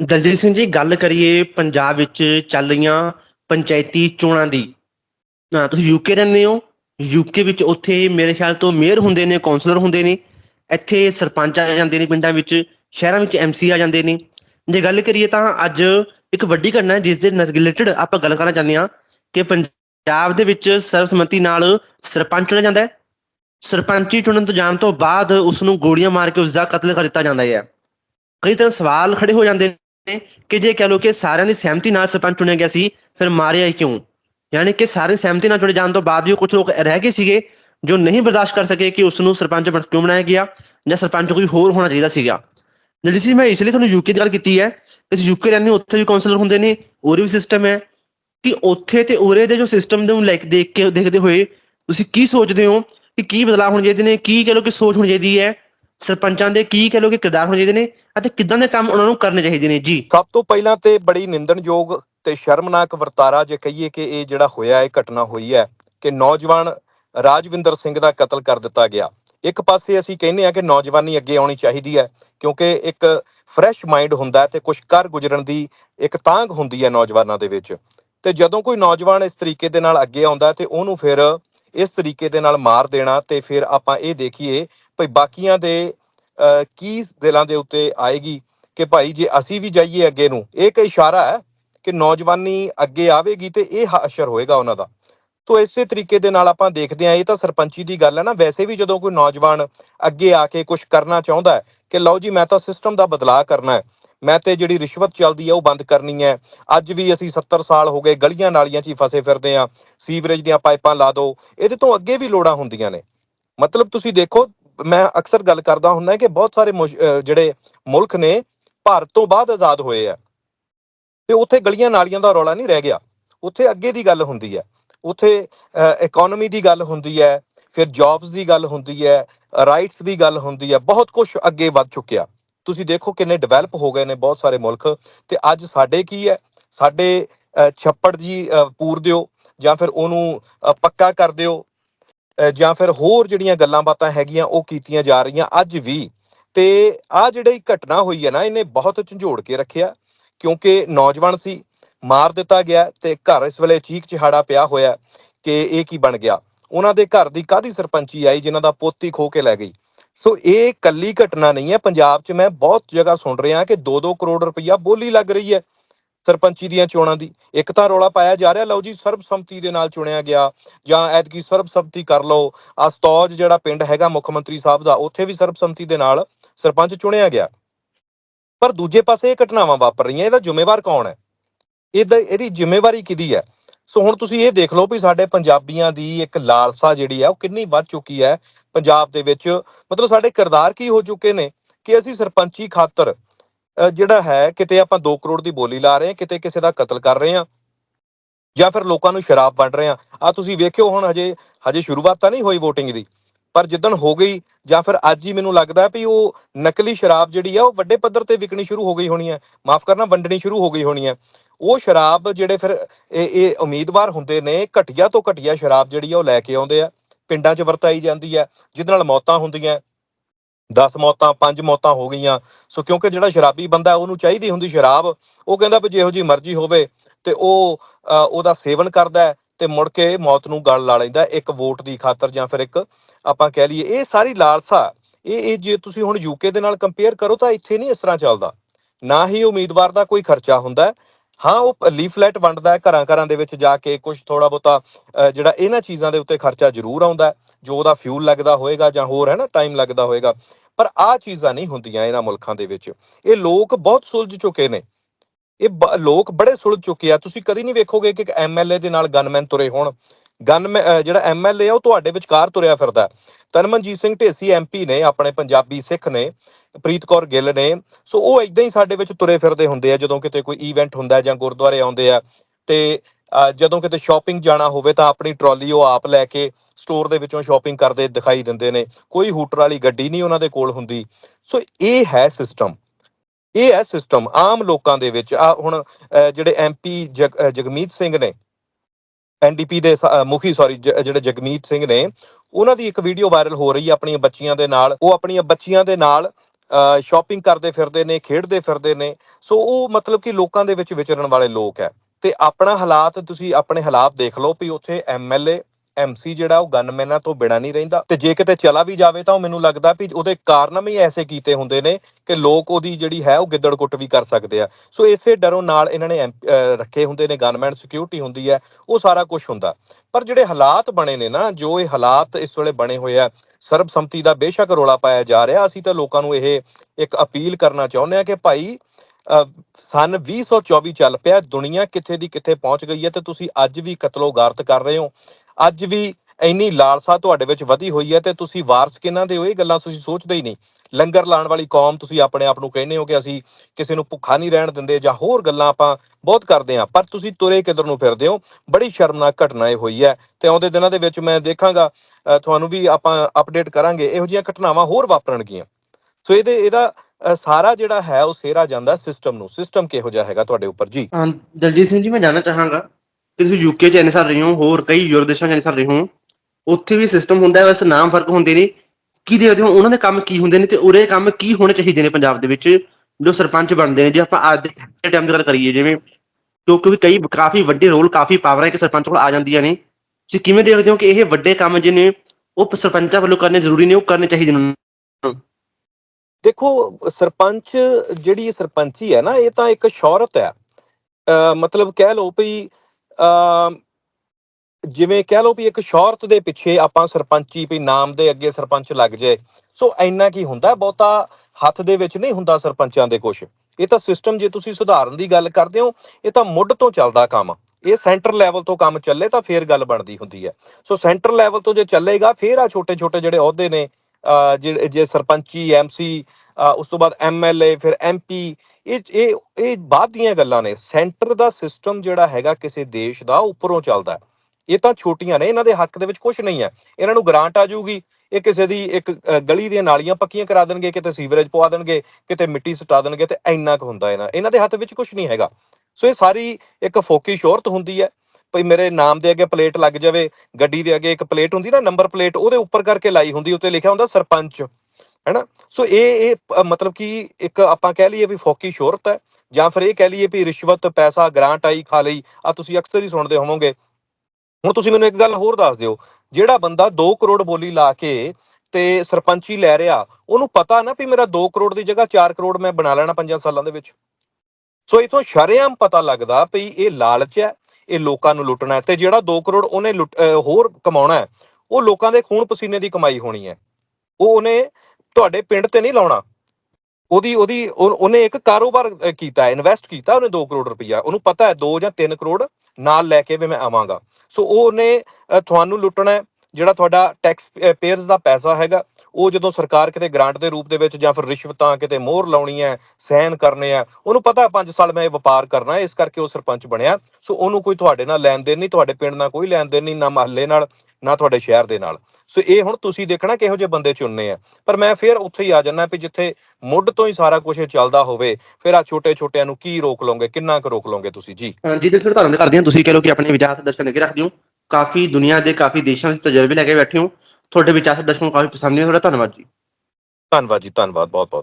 ਦਲਜੀਤ ਸਿੰਘ ਜੀ, ਗੱਲ ਕਰੀਏ ਪੰਜਾਬ ਵਿੱਚ ਚੱਲ ਰਹੀਆਂ ਪੰਚਾਇਤੀ ਚੋਣਾਂ ਦੀ। ਨਾ ਤੁਸੀਂ ਯੂਕੇ ਰਹਿੰਦੇ ਹੋ। ਯੂਕੇ ਵਿੱਚ ਉੱਥੇ ਮੇਰੇ ਖਿਆਲ ਤੋਂ ਮੇਅਰ ਹੁੰਦੇ ਨੇ ਕਾਉਂਸਲਰ ਹੁੰਦੇ ਨੇ। ਇੱਥੇ ਸਰਪੰਚ ਆ ਜਾਂਦੇ ਨੇ ਪਿੰਡਾਂ ਵਿੱਚ, ਸ਼ਹਿਰਾਂ ਵਿੱਚ ਐਮਸੀ ਆ ਜਾਂਦੇ ਨੇ। ਜੇ ਗੱਲ ਕਰੀਏ ਤਾਂ ਅੱਜ ਇੱਕ ਵੱਡੀ ਘਟਨਾ ਹੈ, ਜਿਸ ਦੇ ਨਾਲ ਰਿਲੇਟਡ ਆਪਾਂ ਗੱਲ ਕਰਨਾ ਚਾਹੁੰਦੇ ਹਾਂ ਕਿ ਪੰਜਾਬ ਦੇ ਵਿੱਚ ਸਰਬਸੰਮਤੀ ਨਾਲ ਸਰਪੰਚ ਚੁਣਿਆ ਜਾਂਦਾ ਹੈ। ਸਰਪੰਚੀ ਚੁਣਨ ਤੋਂ ਜਾਣ ਤੋਂ ਬਾਅਦ ਉਸ ਨੂੰ ਗੋਲੀਆਂ ਮਾਰ ਕੇ ਉਸ ਦਾ ਕਤਲ ਕਰ ਦਿੱਤਾ ਜਾਂਦਾ ਹੈ। ਕਈ ਤਰ੍ਹਾਂ ਸਵਾਲ ਖੜੇ ਹੋ ਜਾਂਦੇ ਕਿ ਜੇ ਕਹ ਲੋ ਕਿ ਸਾਰਿਆਂ ਦੀ ਸਹਿਮਤੀ ਨਾਲ ਸਰਪੰਚ ਚੁਣਿਆ ਗਿਆ ਸੀ ਫਿਰ ਮਾਰਿਆ ਹੀ ਕਿਉਂ ਯਾਨੀ ਕਿ ਸਾਰੇ ਸਹਿਮਤੀ ਨਾਲ ਚੁਣੇ ਜਾਣ ਤੋਂ ਬਾਅਦ ਵੀ ਕੁਝ ਲੋਕ ਰਹਿ ਗਏ ਸੀਗੇ ਜੋ ਨਹੀਂ ਬਰਦਾਸ਼ਤ ਕਰ ਸਕੇ ਕਿ ਉਸ ਨੂੰ ਸਰਪੰਚ ਬਣ- ਕਿਉਂ ਬਣਾਇਆ ਗਿਆ ਜਾਂ ਸਰਪੰਚ ਕੋਈ ਹੋਰ ਹੋਣਾ ਚਾਹੀਦਾ ਸੀਗਾ ਜਿਹੜੀ ਸੀ ਮੈਂ ਇਸ ਲਈ ਤੁਹਾਨੂੰ ਯੂਕੇ ਦੀ ਗੱਲ ਕੀਤੀ ਹੈ ਇਸ ਯੂਕੇ ਰਹਿੰਦੇ ਉੱਥੇ ਵੀ ਕਾਉਂਸਲਰ ਹੁੰਦੇ ਨੇ ਉਰੇ ਵੀ ਸਿਸਟਮ ਹੈ ਕਿ ਉੱਥੇ ਤੇ ਉਰੇ ਦੇ ਜੋ ਸਿਸਟਮ ਨੂੰ ਲੈ ਕੇ ਦੇਖ ਕੇ ਦੇਖਦੇ ਹੋਏ ਤੁਸੀਂ ਕੀ ਸੋਚਦੇ ਹੋ ਕਿ ਕੀ ਬਦਲਾਅ ਹੋਣੇ ਚਾਹੀਦੇ ਨੇ ਕੀ ਕਹ ਲੋ ਕਿ ਸੋਚ ਹੋਣੀ ਚਾਹੀਦੀ ਹੈ ਸਰਪੰਚਾਂ ਦੇ ਕੀ ਕਹ ਲੋ ਕਿਰਦਾਰ ਹੋਣੇ ਚਾਹੀਦੇ ਨੇ ਅਤੇ ਕਿੱਦਾਂ ਦੇ ਕੰਮ ਉਹਨਾਂ ਨੂੰ ਕਰਨੇ ਚਾਹੀਦੇ ਨੇ? ਜੀ। ਸਭ ਤੋਂ ਪਹਿਲਾਂ ਤੇ ਬੜੀ ਨਿੰਦਣਯੋਗ ਤੇ ਸ਼ਰਮਨਾਕ ਵਰਤਾਰਾ ਜੇ ਕਹੀਏ ਕਿ ਇਹ ਜਿਹੜਾ ਹੋਇਆ, ਇਹ ਘਟਨਾ ਹੋਈ ਹੈ ਕਿ ਨੌਜਵਾਨ ਰਾਜਵਿੰਦਰ ਸਿੰਘ ਦਾ ਕਤਲ ਕਰ ਦਿੱਤਾ ਗਿਆ। ਇੱਕ ਪਾਸੇ ਅਸੀਂ ਕਹਿੰਦੇ ਆ ਕਿ ਨੌਜਵਾਨੀ ਅੱਗੇ ਆਉਣੀ ਚਾਹੀਦੀ ਹੈ, ਕਿਉਂਕਿ ਇੱਕ ਫਰੈਸ਼ ਮਾਈਂਡ ਹੁੰਦਾ ਤੇ ਕੁਝ ਕਰ ਗੁਜ਼ਰਨ ਦੀ ਇੱਕ ਤਾਂਗ ਹੁੰਦੀ ਹੈ ਨੌਜਵਾਨਾਂ ਦੇ ਵਿੱਚ। ਤੇ ਜਦੋਂ ਕੋਈ ਨੌਜਵਾਨ ਇਸ ਤਰੀਕੇ ਦੇ ਨਾਲ ਅੱਗੇ ਆਉਂਦਾ ਤੇ ਉਹਨੂੰ ਫਿਰ ਇਸ ਤਰੀਕੇ ਦੇ ਨਾਲ ਮਾਰ ਦੇਣਾ ਤੇ ਫਿਰ ਆਪਾਂ ਇਹ ਦੇਖੀਏ ਭਈ ਬਾਕੀਆਂ ਦੇ ਕੀ ਦਿਲਾਂ ਦੇ ਉੱਤੇ ਆਏਗੀ ਕਿ ਭਾਈ ਜੇ ਅਸੀਂ ਵੀ ਜਾਈਏ ਅੱਗੇ ਨੂੰ? ਇਹ ਇੱਕ ਇਸ਼ਾਰਾ ਹੈ ਕਿ ਨੌਜਵਾਨੀ ਅੱਗੇ ਆਵੇਗੀ ਤੇ ਇਹ ਅਸਰ ਹੋਏਗਾ ਉਹਨਾਂ ਦਾ। ਤੋ ਇਸੇ ਤਰੀਕੇ ਦੇ ਨਾਲ ਆਪਾਂ ਦੇਖਦੇ ਹਾਂ, ਇਹ ਤਾਂ ਸਰਪੰਚੀ ਦੀ ਗੱਲ ਹੈ ਨਾ। ਵੈਸੇ ਵੀ ਜਦੋਂ ਕੋਈ ਨੌਜਵਾਨ ਅੱਗੇ ਆ ਕੇ ਕੁਝ ਕਰਨਾ ਚਾਹੁੰਦਾ ਹੈ ਕਿ ਲਓ ਜੀ, ਮੈਂ ਤਾਂ ਸਿਸਟਮ ਦਾ ਬਦਲਾਅ ਕਰਨਾ ਹੈ। ਮੈਂ ਤੇ ਜਿਹੜੀ ਰਿਸ਼ਵਤ ਚੱਲਦੀ ਹੈ ਉਹ ਬੰਦ ਕਰਨੀ ਹੈ। ਅੱਜ ਵੀ ਅਸੀਂ 70 ਸਾਲ ਹੋ ਗਏ ਗਲੀਆਂ ਨਾਲੀਆਂ 'ਚ ਹੀ ਫਸੇ ਫਿਰਦੇ ਆ ਸੀਵਰੇਜ ਦੀਆਂ ਪਾਈਪਾਂ ਲਾ ਦਿਓ। ਇਹਦੇ ਤੋਂ ਅੱਗੇ ਵੀ ਲੋੜਾਂ ਹੁੰਦੀਆਂ ਨੇ। ਮਤਲਬ ਤੁਸੀਂ ਦੇਖੋ ਮੈਂ ਅਕਸਰ ਗੱਲ ਕਰਦਾ ਹੁੰਦਾ ਕਿ ਬਹੁਤ ਸਾਰੇ ਮੁਸ਼- ਜਿਹੜੇ ਮੁਲਕ ਨੇ, ਭਾਰਤ ਤੋਂ ਬਾਅਦ ਆਜ਼ਾਦ ਹੋਏ ਆ। ਤੇ ਉੱਥੇ ਗਲੀਆਂ ਨਾਲੀਆਂ ਦਾ ਰੌਲਾ ਨਹੀਂ ਰਹਿ ਗਿਆ। ਉੱਥੇ ਅੱਗੇ ਦੀ ਗੱਲ ਹੁੰਦੀ ਹੈ। ਉੱਥੇ ਇਕਨੋਮੀ ਦੀ ਗੱਲ ਹੁੰਦੀ ਹੈ, ਫਿਰ ਜੌਬਸ ਦੀ ਗੱਲ ਹੁੰਦੀ ਹੈ ਰਾਈਟਸ ਦੀ ਗੱਲ ਹੁੰਦੀ ਹੈ, ਬਹੁਤ ਕੁਝ ਅੱਗੇ ਵੱਧ ਚੁੱਕਿਆ। ਤੁਸੀਂ ਦੇਖੋ ਕਿੰਨੇ ਡਿਵੈਲਪ ਹੋ ਗਏ ਨੇ ਬਹੁਤ ਸਾਰੇ ਮੁਲਕ। ਤੇ ਅੱਜ ਸਾਡੇ ਕੀ ਹੈ? ਸਾਡੇ ਛੱਪੜ ਜੀ ਪੂਰ ਦਿਓ ਜਾਂ ਫਿਰ ਉਹਨੂੰ ਪੱਕਾ ਕਰ ਦਿਓ। ਜਾਂ ਫਿਰ ਹੋਰ ਜਿਹੜੀਆਂ ਗੱਲਾਂ ਬਾਤਾਂ ਹੈਗੀਆਂ ਉਹ ਕੀਤੀਆਂ ਜਾ ਰਹੀਆਂ ਅੱਜ ਵੀ। ਤੇ ਆ ਜਿਹੜੀ ਘਟਨਾ ਹੋਈ ਹੈ ਨਾ, ਇਹਨੇ ਬਹੁਤ ਝੰਜੋੜ ਕੇ ਰੱਖਿਆ, ਕਿਉਂਕਿ ਨੌਜਵਾਨ ਸੀ, ਮਾਰ ਦਿੱਤਾ ਗਿਆ ਤੇ ਘਰ ਇਸ ਵੇਲੇ ਚੀਕ ਚਿਹਾੜਾ ਪਿਆ ਹੋਇਆ ਕਿ ਇਹ ਕੀ ਬਣ ਗਿਆ। ਉਹਨਾਂ ਦੇ ਘਰ ਦੀ ਕਾਦੀ ਸਰਪੰਚੀ ਆਈ, ਜਿਨ੍ਹਾਂ ਦਾ ਪੋਤੀ ਖੋ ਕੇ ਲੈ ਗਈ। ਸੋ ਇਹ ਕੱਲੀ ਘਟਨਾ ਨਹੀਂ ਹੈ। ਪੰਜਾਬ 'ਚ ਮੈਂ ਬਹੁਤ ਜਗ੍ਹਾ ਸੁਣ ਰਿਹਾ ਕਿ 2-2 ਕਰੋੜ ਰੁਪਈਆ ਬੋਲੀ ਲੱਗ ਰਹੀ ਹੈ। ਸਰਪੰਚੀ ਦੀਆਂ ਚੋਣਾਂ ਦੀ। ਇੱਕ ਤਾਂ ਰੌਲਾ ਪਾਇਆ ਜਾ ਰਿਹਾ, ਲਓ ਜੀ ਸਰਬਸੰਮਤੀ ਦੇ ਨਾਲ ਚੁਣਿਆ ਗਿਆ। ਜਾਂ ਐਤਕੀ ਸਰਬਸੰਮਤੀ ਕਰ ਲਓ। ਅਸਤੌਜ ਜਿਹੜਾ ਪਿੰਡ ਹੈਗਾ ਮੁੱਖ ਮੰਤਰੀ ਸਾਹਿਬ ਦਾ, ਉੱਥੇ ਵੀ ਸਰਬਸੰਮਤੀ ਦੇ ਨਾਲ ਸਰਪੰਚ ਚੁਣਿਆ ਗਿਆ। ਪਰ ਦੂਜੇ ਪਾਸੇ ਇਹ ਘਟਨਾਵਾਂ ਵਾਪਰ ਰਹੀਆਂ, ਇਹਦਾ ਜ਼ਿੰਮੇਵਾਰ ਕੌਣ ਹੈ? ਇਹਦਾ, ਇਹਦੀ ਜ਼ਿੰਮੇਵਾਰੀ ਕਿਹਦੀ ਹੈ? ਸੋ ਹੁਣ ਤੁਸੀਂ ਇਹ ਦੇਖ ਲਓ ਵੀ ਸਾਡੇ ਪੰਜਾਬੀਆਂ ਦੀ ਇੱਕ ਲਾਲਸਾ ਜਿਹੜੀ ਹੈ, ਉਹ ਕਿੰਨੀ ਵੱਧ ਚੁੱਕੀ ਹੈ ਪੰਜਾਬ ਦੇ ਵਿੱਚ। ਮਤਲਬ ਸਾਡੇ ਕਿਰਦਾਰ ਕੀ ਹੋ ਚੁੱਕੇ ਨੇ? ਕਿ ਅਸੀਂ ਸਰਪੰਚੀ ਖਾਤਰ ਜਿਹੜਾ ਹੈ, ਕਿਤੇ ਆਪਾਂ 2 ਕਰੋੜ ਦੀ ਬੋਲੀ ਲਾ ਰਹੇ ਹਾਂ, ਕਿਤੇ ਕਿਸੇ ਦਾ ਕਤਲ ਕਰ ਰਹੇ ਹਾਂ ਜਾਂ ਫਿਰ ਲੋਕਾਂ ਨੂੰ ਸ਼ਰਾਬ ਵੰਡ ਰਹੇ ਹਾਂ। ਆ ਤੁਸੀਂ ਵੇਖਿਓ ਹੁਣ ਹਜੇ ਹਜੇ ਸ਼ੁਰੂਆਤ ਤਾਂ ਨਹੀਂ ਹੋਈ VOTING ਦੀ, ਪਰ ਜਿੱਦਣ ਹੋ ਗਈ ਜਾਂ ਫਿਰ ਅੱਜ ਹੀ ਮੈਨੂੰ ਲੱਗਦਾ ਵੀ ਉਹ ਨਕਲੀ ਸ਼ਰਾਬ ਜਿਹੜੀ ਆ, ਉਹ ਵੱਡੇ ਪੱਧਰ ਤੇ ਵਿਕਣੀ ਸ਼ੁਰੂ ਹੋ ਗਈ ਹੋਣੀ ਹੈ ਮਾਫ ਕਰਨਾ, ਵੰਡਣੀ ਸ਼ੁਰੂ ਹੋ ਗਈ ਹੋਣੀ ਹੈ ਉਹ ਸ਼ਰਾਬ ਜਿਹੜੇ ਫਿਰ ਇਹ ਇਹ ਉਮੀਦਵਾਰ ਹੁੰਦੇ ਨੇ, ਘਟੀਆ ਤੋਂ ਘਟੀਆ ਸ਼ਰਾਬ ਜਿਹੜੀ ਆ ਉਹ ਲੈ ਕੇ ਆਉਂਦੇ ਆ। ਪਿੰਡਾਂ 'ਚ ਵਰਤਾਈ ਜਾਂਦੀ ਹੈ ਜਿਹਦੇ ਨਾਲ ਮੌਤਾਂ ਹੁੰਦੀਆਂ। 10 ਮੌਤਾਂ 5 ਮੌਤਾਂ ਹੋ ਗਈਆਂ। ਸੋ ਕਿਉਂਕਿ ਜਿਹੜਾ ਸ਼ਰਾਬੀ ਬੰਦਾ ਉਹਨੂੰ ਚਾਹੀਦੀ ਹੁੰਦੀ ਸ਼ਰਾਬ, ਉਹ ਕਹਿੰਦਾ ਵੀ ਜਿਹੋ ਜੀ ਮਰਜ਼ੀ ਹੋਵੇ ਤੇ ਉਹ ਉਹਦਾ ਸੇਵਨ ਕਰਦਾ ਤੇ ਮੁੜ ਕੇ ਮੌਤ ਨੂੰ ਗਲ ਲਾ ਲੈਂਦਾ ਇੱਕ ਵੋਟ ਦੀ ਖਾਤਰ ਜਾਂ ਫਿਰ ਇੱਕ ਆਪਾਂ ਕਹਿ ਲਈਏ, ਇਹ ਸਾਰੀ ਲਾਲਸਾ, ਇਹ ਇਹ ਜੇ ਤੁਸੀਂ ਹੁਣ ਯੂਕੇ ਦੇ ਨਾਲ ਕੰਪੇਅਰ ਕਰੋ ਤਾਂ ਇੱਥੇ ਨਹੀਂ ਇਸ ਤਰ੍ਹਾਂ ਚੱਲਦਾ। ਨਾ ਹੀ ਉਮੀਦਵਾਰ ਦਾ ਕੋਈ ਖਰਚਾ ਹੁੰਦਾ ਹਾਂ, ਉਹ ਲੀਫਲੈਟ ਵੰਡਦਾ ਹੈ ਘਰਾਂ ਘਰਾਂ ਦੇ ਵਿੱਚ ਜਾ ਕੇ ਕੁਝ ਥੋੜਾ ਬਹੁਤਾ ਜਿਹੜਾ ਇਹਨਾਂ ਚੀਜ਼ਾਂ ਦੇ ਉੱਤੇ ਖਰਚਾ ਜ਼ਰੂਰ ਆਉਂਦਾ ਜੋ ਉਹਦਾ ਫਿਊਲ ਲੱਗਦਾ ਹੋਏਗਾ ਜਾਂ ਹੋਰ, ਹੈ ਨਾ ਟਾਈਮ ਲੱਗਦਾ ਹੋਏਗਾ। ਪਰ ਆਹ ਚੀਜ਼ਾਂ ਨਹੀਂ ਹੁੰਦੀਆਂ ਇਹਨਾਂ ਮੁਲਕਾਂ ਦੇ ਵਿੱਚ। ਇਹ ਲੋਕ ਬਹੁਤ ਸੁਲਝ ਚੁੱਕੇ ਨੇ। ਇਹ ਬ- ਲੋਕ ਬੜੇ ਸੁਲਝ ਚੁੱਕੇ ਆ। ਤੁਸੀਂ ਕਦੀ ਨਹੀਂ ਵੇਖੋਗੇ ਕਿ ਇੱਕ ਐਮਐਲਏ ਦੇ ਨਾਲ ਗਨਮੈਨ ਤੁਰੇ ਹੋਣ। ਗਨ ਜਿਹੜਾ ਐਮਐਲਏ ਆ ਉਹ ਤੁਹਾਡੇ ਵਿਚਕਾਰ ਤੁਰਿਆ ਫਿਰਦਾ ਹੈ। ਤਨਮਨਜੀਤ ਸਿੰਘ ਢੇਸੀ ਐਮਪੀ ਨੇ ਆਪਣੇ ਪੰਜਾਬੀ ਸਿੱਖ ਨੇ ਪ੍ਰੀਤ ਕੌਰ ਗਿੱਲ ਨੇ ਸੋ ਉਹ ਇਦਾਂ ਹੀ ਸਾਡੇ ਵਿੱਚ ਤੁਰੇ ਫਿਰਦੇ ਹੁੰਦੇ ਆ ਜਦੋਂ ਕਿਤੇ ਕੋਈ ਈਵੈਂਟ ਹੁੰਦਾ ਜਾਂ ਗੁਰਦੁਆਰੇ ਆਉਂਦੇ ਆ ਤੇ ਜਦੋਂ ਕਿਤੇ ਸ਼ਾਪਿੰਗ ਜਾਣਾ ਹੋਵੇ ਤਾਂ ਆਪਣੀ ਟਰਾਲੀ ਉਹ ਆਪ ਲੈ ਕੇ ਸਟੋਰ ਦੇ ਵਿੱਚੋਂ ਸ਼ਾਪਿੰਗ ਕਰਦੇ ਦਿਖਾਈ ਦਿੰਦੇ ਨੇ। ਕੋਈ ਹੂਟਰ ਵਾਲੀ ਗੱਡੀ ਨਹੀਂ ਉਹਨਾਂ ਦੇ ਕੋਲ ਹੁੰਦੀ। ਸੋ ਇਹ ਹੈ ਸਿਸਟਮ ਇਹ ਹੈ ਸਿਸਟਮ ਆਮ ਲੋਕਾਂ ਦੇ ਵਿੱਚ। ਆ ਹੁਣ ਅਹ, ਜਿਹੜੇ ਐਮਪੀ ਜਗਮੀਤ ਸਿੰਘ ਨੇ ਐਨਡੀਪੀ ਦੇ ਸ- ਅਹ, ਮੁਖੀ ਸੌਰੀ ਜਿਹੜੇ ਜਗਮੀਤ ਸਿੰਘ ਨੇ ਉਹਨਾਂ ਦੀ ਇੱਕ ਵੀਡੀਓ ਵਾਇਰਲ ਹੋ ਰਹੀ ਹੈ ਆਪਣੀਆਂ ਬੱਚੀਆਂ ਦੇ ਨਾਲ। ਉਹ ਆਪਣੀਆਂ ਬੱਚੀਆਂ ਦੇ ਨਾਲ ਸ਼ਾਪਿੰਗ ਕਰਦੇ ਫਿਰਦੇ ਨੇ ਖੇਡਦੇ ਫਿਰਦੇ ਨੇ। ਸੋ ਉਹ ਮਤਲਬ ਕਿ ਲੋਕਾਂ ਦੇ ਵਿੱਚ ਵਿਚਰਨ ਵਾਲੇ ਲੋਕ ਹੈ। ਤੇ ਆਪਣਾ ਹਾਲਾਤ ਤੁਸੀਂ ਆਪਣੇ ਹਾਲਾਤ ਦੇਖ ਲਓ ਵੀ ਉੱਥੇ ਐਮਐਲਏ ਐਮਸੀ ਜਿਹੜਾ ਉਹ ਗਨਮੈਨਾਂ ਤੋਂ ਬਿਨਾ ਨਹੀਂ ਰਹਿੰਦਾ ਤੇ ਜੇ ਕਿਤੇ ਚਲਾ ਵੀ ਜਾਵੇ ਤਾਂ ਉਹ ਮੈਨੂੰ ਲੱਗਦਾ ਵੀ ਉਹਦੇ ਕਾਰਨ ਵੀ ਐਸੇ ਕੀਤੇ ਹੁੰਦੇ ਨੇ ਕਿ ਲੋਕ ਉਹਦੀ ਜਿਹੜੀ ਹੈ ਉਹ ਗਿੱਦੜ ਕੁੱਟ ਵੀ ਕਰ ਸਕਦੇ ਆ। ਸੋ ਇਸੇ ਡਰੋਂ ਨਾਲ ਇਹਨਾਂ ਨੇ ਰੱਖੇ ਹੁੰਦੇ ਨੇ ਗਨਮੈਨ ਸਿਕਿਉਰਿਟੀ ਹੁੰਦੀ ਹੈ ਉਹ ਸਾਰਾ ਕੁਝ ਹੁੰਦਾ। ਪਰ ਜਿਹੜੇ ਹਾਲਾਤ ਬਣੇ ਨੇ ਨਾ ਜੋ ਇਹ ਹਾਲਾਤ ਇਸ ਵੇਲੇ ਬਣੇ ਹੋਏ ਆ ਸਰਬਸੰਮਤੀ ਦਾ ਬੇਸ਼ੱਕ ਰੋਲਾ ਪਾਇਆ ਜਾ ਰਿਹਾ ਅਸੀਂ ਤਾਂ ਲੋਕਾਂ ਨੂੰ ਇਹ ਇੱਕ ਅਪੀਲ ਕਰਨਾ ਚਾਹੁੰਦੇ ਆ ਕਿ ਭਾਈ ਅਹ, ਸਨ 2024 ਚੱਲ ਪਿਆ ਦੁਨੀਆ ਕਿੱਥੇ ਦੀ ਕਿੱਥੇ ਪਹੁੰਚ ਗਈ ਹੈ ਤੇ ਤੁਸੀਂ ਅੱਜ ਵੀ ਕਤਲੋ ਗਾਰਤ ਕਰ ਰਹੇ ਹੋ। ਅੱਜ ਵੀ ਇੰਨੀ ਲਾਲਸਾ ਤੁਹਾਡੇ ਵਿੱਚ ਵਧੀ ਹੋਈ ਹੈ ਤੇ ਤੁਸੀਂ ਵਾਰਸ ਕਿਹਨਾਂ ਦੇ ਹੋ? ਇਹ ਗੱਲਾਂ ਤੁਸੀਂ ਸੋਚਦੇ ਹੀ ਨਹੀਂ। ਲੰਗਰ ਲਾਉਣ ਵਾਲੀ ਕੌਮ ਤੁਸੀਂ ਆਪਣੇ ਆਪ ਨੂੰ ਕਹਿੰਦੇ ਹੋ ਕਿ ਅਸੀਂ ਕਿਸੇ ਨੂੰ ਭੁੱਖਾ ਨਹੀਂ ਰਹਿਣ ਦਿੰਦੇ ਜਾਂ ਹੋਰ ਗੱਲਾਂ ਆਪਾਂ ਬਹੁਤ ਕਰਦੇ ਹਾਂ, ਪਰ ਤੁਸੀਂ ਤੁਰੇ ਕਿਧਰ ਨੂੰ ਫਿਰਦੇ ਹੋ? ਬੜੀ ਸ਼ਰਮਨਾਕ ਘਟਨਾ ਇਹ ਹੋਈ ਹੈ ਤੇ ਆਉਂਦੇ ਦਿਨਾਂ ਦੇ ਵਿੱਚ ਮੈਂ ਦੇਖਾਂਗਾ ਤੁਹਾਨੂੰ ਵੀ ਆਪਾਂ ਅਪਡੇਟ ਕਰਾਂਗੇ, ਇਹੋ ਜਿਹੀਆਂ ਘਟਨਾਵਾਂ ਹੋਰ ਵਾਪਰਨਗੀਆਂ। ਸੋ ਇਹਦੇ, ਇਹਦਾ ਸਾਰਾ ਜਿਹੜਾ ਹੈ ਉਹ ਸੇਰਾ ਜਾਂਦਾ ਸਿਸਟਮ ਨੂੰ। ਸਿਸਟਮ ਕਿਹੋ ਜਿਹਾ ਹੈਗਾ ਤੁਹਾਡੇ ਉੱਪਰ? ਜੀ। ਦਲਜੀਤ ਸਿੰਘ ਜੀ, ਮੈਂ ਜਾਣਨਾ ਚਾਹਾਂਗਾ ਤੁਸੀਂ ਯੂਕੇ ਚ ਇੰਨੇ ਸਾਲ ਰਹੇ ਹੋ ਹੋਰ ਕਈ ਯੂਰਪ ਦੇਸ਼ਾਂ ਚ ਇੰਨੇ ਸਾਲ ਰਹੇ ਹੋ ਉੱਥੇ ਵੀ ਸਿਸਟਮ ਹੁੰਦਾ ਹੈ ਵੈਸੇ ਨਾਮ ਫ਼ਰਕ ਹੁੰਦੇ ਨੇ। ਕੀ ਦੇਖਦੇ ਹੋ ਉਹਨਾਂ ਦੇ ਕੰਮ ਕੀ ਹੁੰਦੇ ਨੇ ਤੇ ਉਰੇ ਕੰਮ ਕੀ ਹੋਣੇ ਚਾਹੀਦੇ ਨੇ ਪੰਜਾਬ ਦੇ ਵਿੱਚ ਜੋ ਸਰਪੰਚ ਬਣਦੇ ਨੇ ਜੇ ਆਪਾਂ ਅੱਜ ਦੇ ਟਾਈਮ ਦੀ ਗੱਲ ਕਰੀਏ ਜਿਵੇਂ ਕਿਉਂਕਿ ਕਈ ਕਾਫੀ ਵੱਡੇ ਰੋਲ ਕਾਫੀ ਪਾਵਰਾਂ ਇੱਕ ਸਰਪੰਚ ਕੋਲ ਆ ਜਾਂਦੀਆਂ ਨੇ। ਤੁਸੀਂ ਕਿਵੇਂ ਦੇਖਦੇ ਹੋ ਕਿ ਇਹ ਵੱਡੇ ਕੰਮ ਜਿਹਨੇ ਉਹ ਸਰਪੰਚਾਂ ਵੱਲੋਂ ਕਰਨੇ ਜ਼ਰੂਰੀ ਨੇ ਉਹ ਕਰਨੇ ਚਾਹੀਦੇ ਨੇ ਦੇਖੋ ਸਰਪੰਚ ਜਿਹੜੀ ਸਰਪੰਚੀ ਹੈ ਨਾ ਇਹ ਤਾਂ ਇੱਕ ਸ਼ੌਹਰਤ ਹੈ। ਅ, ਮਤਲਬ ਕਹਿ ਲਓ ਵੀ ਜਿਵੇਂ ਕਹਿ ਲਓ ਵੀ ਇੱਕ ਸ਼ੌਹਰਤ ਦੇ ਪਿੱਛੇ ਆਪਾਂ ਸਰਪੰਚੀ ਵੀ ਨਾਮ ਦੇ ਅੱਗੇ ਸਰਪੰਚ ਲੱਗ ਜਾਏ ਸੋ ਇੰਨਾ ਕੀ ਹੁੰਦਾ? ਬਹੁਤਾ ਹੱਥ ਦੇ ਵਿੱਚ ਨਹੀਂ ਹੁੰਦਾ ਸਰਪੰਚਾਂ ਦੇ ਕੁਝ ਇਹ ਤਾਂ ਸਿਸਟਮ ਜੇ ਤੁਸੀਂ ਸੁਧਾਰਨ ਦੀ ਗੱਲ ਕਰਦੇ ਹੋ, ਇਹ ਤਾਂ ਮੁੱਢ ਤੋਂ ਚੱਲਦਾ ਕੰਮ। ਇਹ ਸੈਂਟਰ ਲੈਵਲ ਤੋਂ ਕੰਮ ਚੱਲੇ ਤਾਂ ਫੇਰ ਗੱਲ ਬਣਦੀ ਹੁੰਦੀ ਹੈ। ਸੋ ਸੈਂਟਰ ਲੈਵਲ ਤੋਂ ਜੇ ਚੱਲੇਗਾ, ਫੇਰ ਆ ਛੋਟੇ ਛੋਟੇ ਜਿਹੜੇ ਅਹੁਦੇ ਨੇ ਜਿਹੜੇ, ਜੇ ਸਰਪੰਚੀ ਐਮਸੀ ਉਸ ਤੋਂ ਬਾਅਦ ਐਮਐਲਏ ਫਿਰ ਐਮਪੀ ਇਹ ਇਹ ਇਹ ਬਾਅਦ ਦੀਆਂ ਗੱਲਾਂ ਨੇ। ਸੈਂਟਰ ਦਾ ਸਿਸਟਮ ਜਿਹੜਾ ਹੈਗਾ ਕਿਸੇ ਦੇਸ਼ ਦਾ ਉੱਪਰੋਂ ਚੱਲਦਾ ਇਹ ਤਾਂ ਛੋਟੀਆਂ ਨੇ, ਇਹਨਾਂ ਦੇ ਹੱਕ ਦੇ ਵਿੱਚ ਕੁਝ ਨਹੀਂ ਹੈ। ਇਹਨਾਂ ਨੂੰ ਗ੍ਰਾਂਟ ਆ ਜਾਊਗੀ, ਇਹ ਕਿਸੇ ਦੀ ਇੱਕ ਗਲੀ ਦੀਆਂ ਨਾਲੀਆਂ ਪੱਕੀਆਂ ਕਰਾ ਦੇਣਗੇ, ਕਿਤੇ ਸੀਵਰੇਜ ਪਵਾ ਦੇਣਗੇ, ਕਿਤੇ ਮਿੱਟੀ ਸਟਾ ਦੇਣਗੇ ਤੇ ਇੰਨਾ ਕੁ ਹੁੰਦਾ ਇਹਨਾਂ। ਇਹਨਾਂ ਦੇ ਹੱਥ ਵਿੱਚ ਕੁਝ ਨਹੀਂ ਹੈਗਾ। ਸੋ ਇਹ ਸਾਰੀ ਇੱਕ ਫੋਕੀ ਸ਼ੋਹਰਤ ਹੁੰਦੀ ਹੈ। ਭਈ ਮੇਰੇ ਨਾਮ ਦੇ ਅੱਗੇ ਪਲੇਟ ਲੱਗ ਜਾਵੇ, ਗੱਡੀ ਦੇ ਅੱਗੇ ਇੱਕ ਪਲੇਟ ਹੁੰਦੀ ਨਾ ਨੰਬਰ ਪਲੇਟ ਉਹਦੇ ਉੱਪਰ ਕਰਕੇ ਲਾਈ ਹੁੰਦੀ, ਉੱਤੇ ਲਿਖਿਆ ਹੁੰਦਾ ਸਰਪੰਚ, ਹੈਨਾ? ਸੋ ਇਹ ਇਹ ਮਤਲਬ ਕਿ ਇੱਕ ਆਪਾਂ ਕਹਿ ਲਈਏ ਵੀ ਫੋਕੀ ਸ਼ੋਹਰਤ ਹੈ, ਜਾਂ ਫਿਰ ਇਹ ਕਹਿ ਲਈਏ ਵੀ ਰਿਸ਼ਵਤ, ਪੈਸਾ ਗ੍ਰਾਂਟ ਆਈ, ਖਾ ਲਈ ਆ ਤੁਸੀਂ ਅਕਸਰ ਹੀ ਸੁਣਦੇ ਹੋਵੋਗੇ। ਹੁਣ ਤੁਸੀਂ ਮੈਨੂੰ ਇੱਕ ਗੱਲ ਹੋਰ ਦੱਸ ਦਿਓ, ਜਿਹੜਾ ਬੰਦਾ 2 ਕਰੋੜ ਬੋਲੀ ਲਾ ਕੇ ਤੇ ਸਰਪੰਚੀ ਲੈ ਰਿਹਾ, ਉਹਨੂੰ ਪਤਾ ਨਾ ਵੀ ਮੇਰਾ 2 ਕਰੋੜ ਦੀ ਜਗ੍ਹਾ 4 ਕਰੋੜ ਮੈਂ ਬਣਾ ਲੈਣਾ 5 ਸਾਲਾਂ ਦੇ ਵਿੱਚ। ਸੋ ਇਥੋਂ ਸ਼ਰੇਆਮ ਪਤਾ ਲੱਗਦਾ ਵੀ ਇਹ ਲਾਲਚ ਹੈ ਇਹ ਲੋਕਾਂ ਨੂੰ ਲੁੱਟਣਾ ਤੇ ਜਿਹੜਾ 2 ਕਰੋੜ ਉਹਨੇ ਹੋਰ ਕਮਾਉਣਾ ਉਹ ਲੋਕਾਂ ਦੇ ਖੂਨ ਪਸੀਨੇ ਦੀ ਕਮਾਈ ਹੋਣੀ ਹੈ। ਉਹ ਉਹਨੇ ਤੁਹਾਡੇ ਪਿੰਡ ਤੇ ਨਹੀਂ ਲਾਉਣਾ। ਉਹਦੀ ਉਹਦੀ ਉਹਨੇ ਇੱਕ ਕਾਰੋਬਾਰ ਕੀਤਾ ਇਨਵੈਸਟ ਕੀਤਾ ਉਹਨੇ 2 ਕਰੋੜ ਰੁਪਈਆ। ਉਹਨੂੰ ਪਤਾ ਹੈ 2 ਜਾਂ 3 ਕਰੋੜ ਨਾਲ ਲੈ ਕੇ ਵੀ ਮੈਂ ਆਵਾਂਗਾ। ਸੋ ਉਹ ਉਹਨੇ ਤੁਹਾਨੂੰ ਲੁੱਟਣਾ ਜਿਹੜਾ ਤੁਹਾਡਾ ਟੈਕਸ ਪੇਅਰਸ ਦਾ ਪੈਸਾ ਹੈਗਾ। ਉਹ ਜਦੋਂ ਸਰਕਾਰ ਕਿਤੇ ਗ੍ਰਾਂਟ ਦੇ ਰੂਪ ਦੇ ਵਿੱਚ ਜਾਂ ਫਿਰ ਰਿਸ਼ਵਤਾਂ ਕਿਤੇ ਮੋਹਰ ਲਾਉਣੀ ਹੈ ਸਹਿਨ ਕਰਨੇ ਆ ਉਹਨੂੰ ਪਤਾ 5 ਸਾਲ ਮੈਂ ਇਹ ਵਪਾਰ ਕਰਨਾ ਇਸ ਕਰਕੇ ਉਹ ਸਰਪੰਚ ਬਣਿਆ। ਸੋ ਉਹਨੂੰ ਕੋਈ ਤੁਹਾਡੇ ਨਾਲ ਲੈਣ ਦੇਣ ਨਹੀਂ, ਤੁਹਾਡੇ ਪਿੰਡ ਨਾਲ ਕੋਈ ਲੈਣ ਦੇਣ ਨਹੀਂ, ਨਾ ਮਹੱਲੇ ਨਾਲ, ਨਾ ਤੁਹਾਡੇ ਸ਼ਹਿਰ ਦੇ ਨਾਲ। ਸੋ ਇਹ ਹੁਣ ਤੁਸੀਂ ਦੇਖਣਾ ਕਿਹੋ ਜਿਹੇ ਬੰਦੇ ਚੁਣਨੇ ਆ ਪਰ ਮੈਂ ਫਿਰ ਉੱਥੇ ਹੀ ਆ ਜਾਣਾ ਵੀ ਜਿੱਥੇ ਮੁੱਢ ਤੋਂ ਹੀ ਸਾਰਾ ਕੁਝ ਚੱਲਦਾ ਹੋਵੇ, ਫਿਰ ਆ ਛੋਟੇ ਛੋਟਿਆਂ ਨੂੰ ਕੀ ਰੋਕ ਲਓਗੇ ਕਿੰਨਾ ਕੁ ਰੋਕ ਲਓਗੇ ਤੁਸੀਂ? ਜੀ। ਜੀ ਦਿਲ ਧੰਨਵਾਦ ਕਰਦੇ ਹਾਂ ਤੁਸੀਂ ਕਹਿ ਲਓ ਕਿ ਆਪਣੇ ਵਿਚਾਰ ਦਰਸ਼ਨ ਅੱਗੇ ਰੱਖਦੇ ਹੋ ਕਾਫੀ ਦੁਨੀਆ ਦੇ, ਕਾਫੀ ਦੇਸ਼ਾਂ ਦੇ ਤਜਰਬੇ ਲੈ ਕੇ ਬੈਠੇ ਹੋ। ਤੁਹਾਡੇ ਵਿਚਾਰ ਦਰਸ਼ਨ ਨੂੰ ਕਾਫੀ ਪਸੰਦ ਨੇ ਤੁਹਾਡਾ ਧੰਨਵਾਦ ਜੀ। ਧੰਨਵਾਦ ਜੀ, ਧੰਨਵਾਦ ਬਹੁਤ ਬਹੁਤ